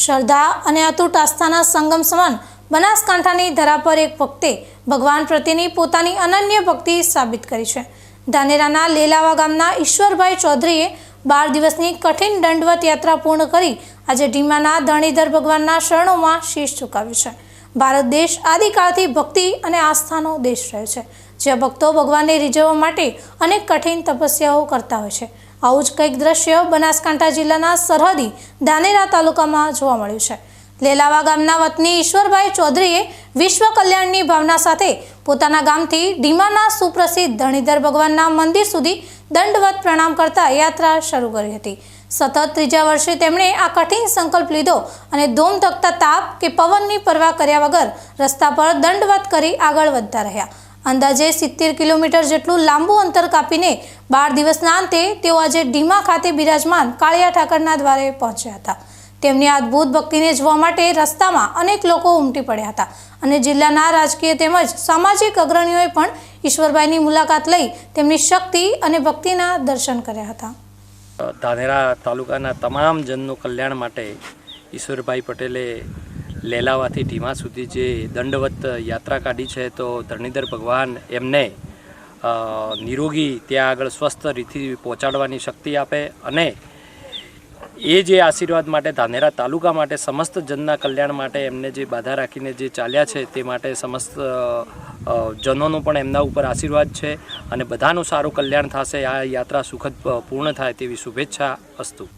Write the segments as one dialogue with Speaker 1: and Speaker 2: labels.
Speaker 1: શ્રદ્ધા અને અતૂટ આસ્થાના સંગમ સમાન બનાસકાંઠાની ધરા પર એક ભક્તે ભગવાન પ્રત્યેની પોતાની અનન્ય ભક્તિ સાબિત કરી છે. ધાનેરાના લેલાવા ગામના ઈશ્વરભાઈ ચૌધરીએ બાર દિવસની કઠિન દંડવત યાત્રા પૂર્ણ કરી આજે ઢીમાના ધણીધર ભગવાનના શરણોમાં શીશ ચુકાવ્યું છે. ભારત દેશ આદિકાળથી ભક્તિ અને આસ્થાનો દેશ રહ્યો છે. જ્યાં ભક્તો ભગવાનને રીઝવવા માટે અનેક કઠિન તપસ્યાઓ કરતા હોય છે. આવું જ કંઈક દ્રશ્ય બનાસકાંઠા જિલ્લાના સરહદી ધાનેરા તાલુકામાં જોવા મળ્યું છે. લેલાવા ગામના વતની ઈશ્વરભાઈ ચૌધરીએ વિશ્વ કલ્યાણની ભાવના સાથે પોતાના ગામથી ઢીમાના સુપ્રસિદ્ધ ધણીધર ભગવાનના મંદિર સુધી દંડવત પ્રણામ કરતા યાત્રા શરૂ કરી હતી. સતત ત્રીજા વર્ષે તેમણે આ કઠિન સંકલ્પ લીધો અને ધોમ ધકતા તાપ કે પવનની પરવા કર્યા વગર રસ્તા પર દંડવત કરી આગળ વધતા રહ્યા. અંદાજે સિત્તેર કિલોમીટર જેટલું લાંબુ અંતર કાપીને બાર દિવસના અંતે તેઓ આજે ઢીમા ખાતે બિરાજમાન કાળિયા ઠાકરના દ્વારે પહોંચ્યા હતા. તેમની અદ્ભુત ભક્તિને જોવા માટે રસ્તામાં અનેક લોકો ઉમટી પડ્યા હતા અને જિલ્લાના રાજકીય તેમજ સામાજિક અગ્રણીઓએ પણ ઈશ્વરભાઈની મુલાકાત લઈ તેમની શક્તિ અને ભક્તિના દર્શન કર્યા હતા.
Speaker 2: ધાનેરા તાલુકાના તમામ જનનું કલ્યાણ માટે ઈશ્વરભાઈ પટેલે લેલાવાથી ઢીમા સુધી જે દંડવત યાત્રા કાઢી છે, તો ધરણીધર ભગવાન એમને નિરોગી ત્યાં આગળ સ્વસ્થ રીતથી પહોંચાડવાની શક્તિ આપે અને એ જે આશીર્વાદ માટે ધાનેરા તાલુકા માટે, સમસ્ત જનના કલ્યાણ માટે એમને જે બાધા રાખીને જે ચાલ્યા છે, તે માટે સમસ્ત જનોનું પણ એમના ઉપર આશીર્વાદ છે અને બધાનું સારું કલ્યાણ થશે. આ યાત્રા સુખદ પૂર્ણ થાય તેવી શુભેચ્છા અસ્તુ.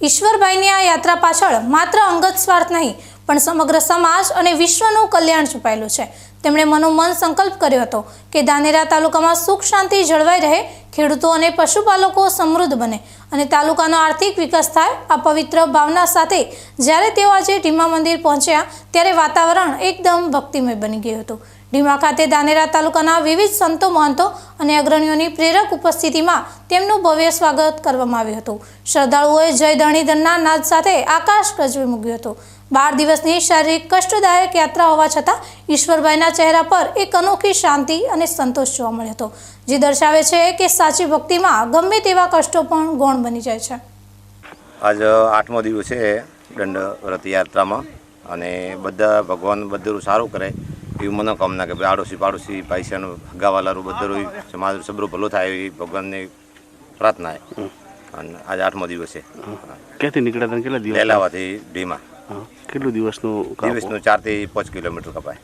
Speaker 1: ઈશ્વરભાઈની આ યાત્રા પાછળ માત્ર અંગત સ્વાર્થ નહીં પણ સમગ્ર સમાજ અને વિશ્વનું કલ્યાણ છુપાયેલું છે. તેમણે મનોમન સંકલ્પ કર્યો હતો કે ધાનેરા તાલુકામાં સુખ શાંતિ જળવાઈ રહે, ખેડૂતો અને પશુપાલકો સમૃદ્ધ બને અને તાલુકાનો આર્થિક વિકાસ થાય. આ પવિત્ર ભાવના સાથે જ્યારે તેઓ આજે ઢીમા મંદિર પહોંચ્યા, ત્યારે વાતાવરણ એકદમ ભક્તિમય બની ગયું હતું. ઢીમા ખાતે ધાનેરા તાલુકાના વિવિધ સંતો, મહંતો અને અગ્રણીઓની પ્રેરક ઉપસ્થિતિમાં તેમનું ભવ્ય સ્વાગત કરવામાં આવ્યું હતું. શ્રદ્ધાળુઓએ જય ધણીધનના નાદ સાથે આકાશ ગજવી મૂક્યું હતું. બાર દિવસની શારીરિક કષ્ટદાયક યાત્રા હોવા છતાં ઈશ્વરભાઈના ચહેરા પર એક અનોખી શાંતિ અને સંતોષ જોવા મળ્યો હતો, જે દર્શાવે છે કે સાચી ભક્તિમાં ગમે તેવા કષ્ટો પણ ગૌણ બની જાય છે.
Speaker 3: આજ આઠમો દિવસ છે દંડ રથયાત્રામાં અને બધા ભગવાન બધું સારું કરે એવી મનોકામના કે આડોશી પાડોશી પૈસાનું હગાવાલારું બધું મારું સબરો ભલું થાય એવી ભગવાનની પ્રાર્થના અને આજે આઠમો દિવસ છે.
Speaker 4: ક્યાંથી નીકળ્યા તમે? કેટલા દિવસ?
Speaker 3: લેલાવાથી ઢીમા.
Speaker 4: કેટલું દિવસનું?
Speaker 3: દિવસનું ચારથી પાંચ કિલોમીટર કપાય.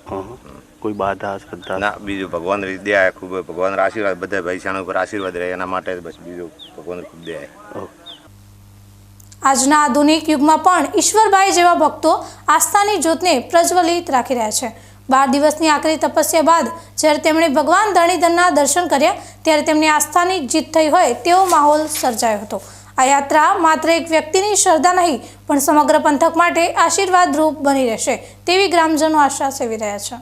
Speaker 4: કોઈ બાધા શ્રદ્ધા?
Speaker 3: ના બીજું ભગવાન દયા ખૂબ ભગવાન આશીર્વાદ બધા પૈસાના ઉપર આશીર્વાદ રહે એના માટે બસ બીજું ભગવાન ખૂબ દયા
Speaker 1: આજના આધુનિક યુગમાં પણ ઈશ્વરભાઈ જેવા ભક્તો આસ્થાની જ્યોતને પ્રજ્વલિત રાખી રહ્યા છે. બાર દિવસની આકરી તપસ્યા બાદ જ્યારે તેમણે ભગવાન ધણીધનના દર્શન કર્યા, ત્યારે તેમની આસ્થાની જીત થઈ હોય તેવો માહોલ સર્જાયો હતો. આ યાત્રા માત્ર એક વ્યક્તિની શ્રદ્ધા નહીં, પણ સમગ્ર પંથક માટે આશીર્વાદરૂપ બની રહેશે તેવી ગ્રામજનો આશા સેવી રહ્યા છે.